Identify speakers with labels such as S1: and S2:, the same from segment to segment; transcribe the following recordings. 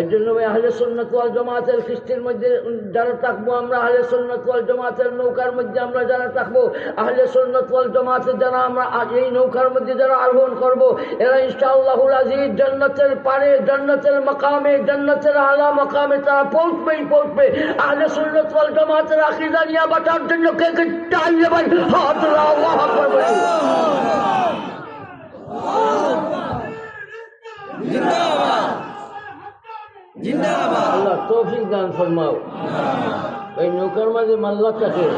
S1: এর জন্য ওই আহলে সুন্নাত ওয়াল জামাতের খ্রিস্টের মধ্যে যারা থাকব, আমরা আহলে সুন্নাত ওয়াল জামাতের নৌকার মধ্যে আমরা যারা থাকব, আহলে সুন্নাত ওয়াল জামাতের যারা আমরা আজ এই নৌকার মধ্যে যারা আরোহণ করব, এরা ইনশাআল্লাহুল আজিজ জান্নাতের পারে, জান্নাতের মাকামে, জান্নাতের আলা মাকামে তারা পৌঁছবেই পৌঁছবে। আহলে সুন্নাত ওয়াল জামাতের আকীদা নিয়ে বাঁচার জন্য কে কে চাইলে ভাই? হাত আল্লাহু আকবার বলি।
S2: জিন্দাবাদ জিন্দাবাদ।
S1: আল্লাহ তৌফিক দান ফরমাও। এই নৌকার মাঝে মাল্লা থাকে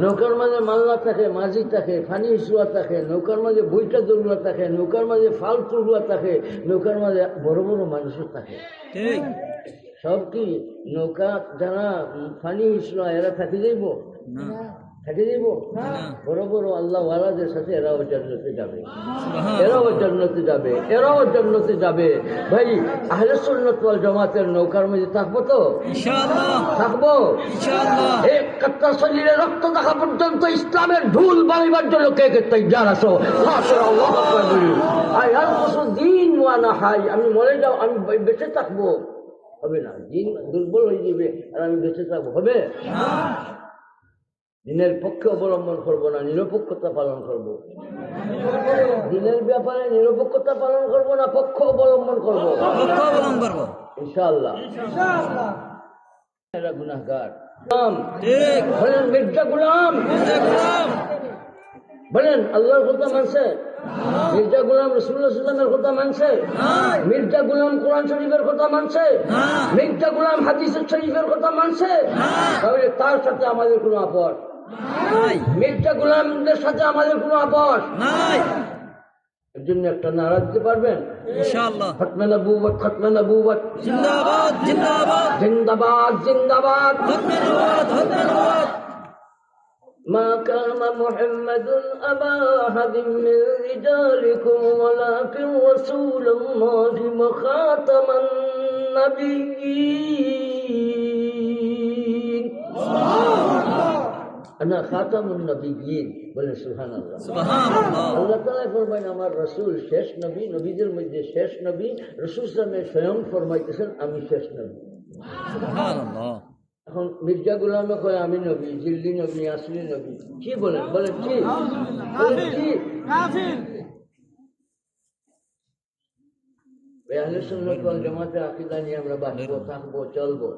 S1: নৌকার মাঝে মাল্লা থাকে মাঝি থাকে ফানি হিসুয়া থাকে নৌকার মাঝে বইটা দৌড়ুয়া থাকে নৌকার মাঝে ফাল তুলুয়া থাকে নৌকার মাঝে বড় বড় মানুষও থাকে।
S2: ঠিক।
S1: সব কি নৌকা যারা ফানি হিসুয়া এরা থাকি যাইব?
S2: না।
S1: থাকি যাইব
S2: না।
S1: বড় বড় আল্লাহ ওয়ালাদের সাথে এরাও জান্নাতে যাবে। এরাও জান্নাতে যাবে। এরাও জান্নাতে যাবে। ভাই আহলে সুন্নাত ওয়াল জামাতের নৌকার মধ্যে থাকব তো? থাকব? এক কাত্তা শরীরে রক্ত দেখা পর্যন্ত ইসলামের ঢুল বাড়িবার জন্য কে কে তৈয়ার আসো আই আর দিন ওয়ানা হাই আমি মরে যাও আমি বেঁচে থাকব। হবে না দিন দুর্বল হয়ে যাবে আর আমি বেঁচে থাকব। হবে? দিনের পক্ষে অবলম্বন করব না নিরপেক্ষতা পালন করব। দিনের ব্যাপারে নিরপেক্ষতা পালন করব না পক্ষ অবলম্বন করব?
S2: পক্ষ অবলম্বন করব।
S1: ইনশাআল্লাহ। এরা গুনাহগার। বলেন মির্জা গুলাম। বলেন আল্লাহর কথা মানছে? মির্জা গুলাম রসুল্লাহ সাল্লামের কথা মানছে? মির্জা গুলাম কোরআন শরীফের কথা মানছে? মির্জা গুলাম হাদিস শরীফের কথা মানছে? তাহলে তার সাথে আমাদের কোনো আপস
S2: নাই
S1: মির্জা গুলামদের সাথে আমাদের কোনো আপস
S2: নাই
S1: এর জন্য একটা নারা দিতে পারবেন
S2: ইনশাআল্লাহ
S1: খতমে নবুবত খতমে নবুবত
S2: জিন্দাবাদ জিন্দাবাদ
S1: জিন্দাবাদ জিন্দাবাদ
S2: ধন্যবাদ ধন্যবাদ
S1: ما كان محمد أبا أحد من رجالكم ولكن رسول الله وخاتم النبيين না খাতামুন নবীন বলেন সুহান আল্লাহ তালা ফরমাইন আমার রসুল শেষ নবী নবীদের মধ্যে শেষ নবী রসুল সামনে স্বয়ং ফরমাইতেছেন আমি শেষ নবী। এখন মির্জা গুলামে কয় আমি নবী। জিল্লি নবী আসলি নবী। কি বলেন? বলেন কি? বেহালের সঙ্গে জমাতে আকিদা নিয়ে আমরা বাঁচবো থাকব চলবো।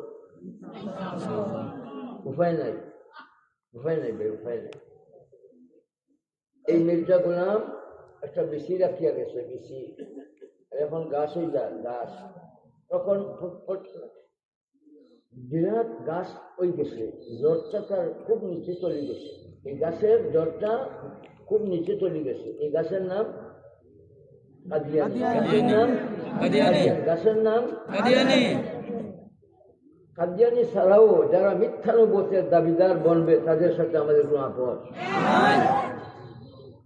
S1: উপায় নাই। উপায় নাই ভাই উপায় নাই। এই মির্জা গুলাম একটা বেশি রাখিয়া গেছে বেশি। এখন গাছ হয়ে যায় গাছ। তখন বিরাট গাছ ওই গেছে জ্বরটা তার খুব নিচে চলে গেছে। এই গাছের জ্বরটা খুব নিচে চলে গেছে। এই গাছের নাম গাছের নাম
S2: কাদিয়ানি।
S1: ছাড়াও যারা মিথ্যানুবতের দাবিদার বনবে তাদের সাথে আমাদের কোনো আপদ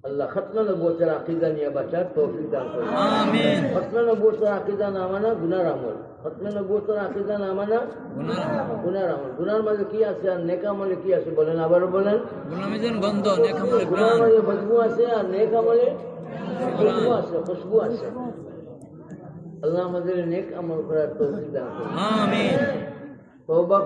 S1: আল্লাহ খতনা নবতের আকিদা নিয়ে বাঁচার তৌফিক দান করবে
S2: আমিন।
S1: খতনা নবতের আকিদা না মানা গুনার আমল। খতনা আকিদা না মানা গুনার আমল। গুনার মাঝে কি আছে আর নেক আমলে কি আছে বলেন? আবারও বলেন। গুনার মাঝে বদবু আছে আর নেক আমলে খুশবু আছে খুশবু আছে। আল্লাহ আমাদের নেক আমল করার তৌফিক দান
S2: Oh,
S1: 会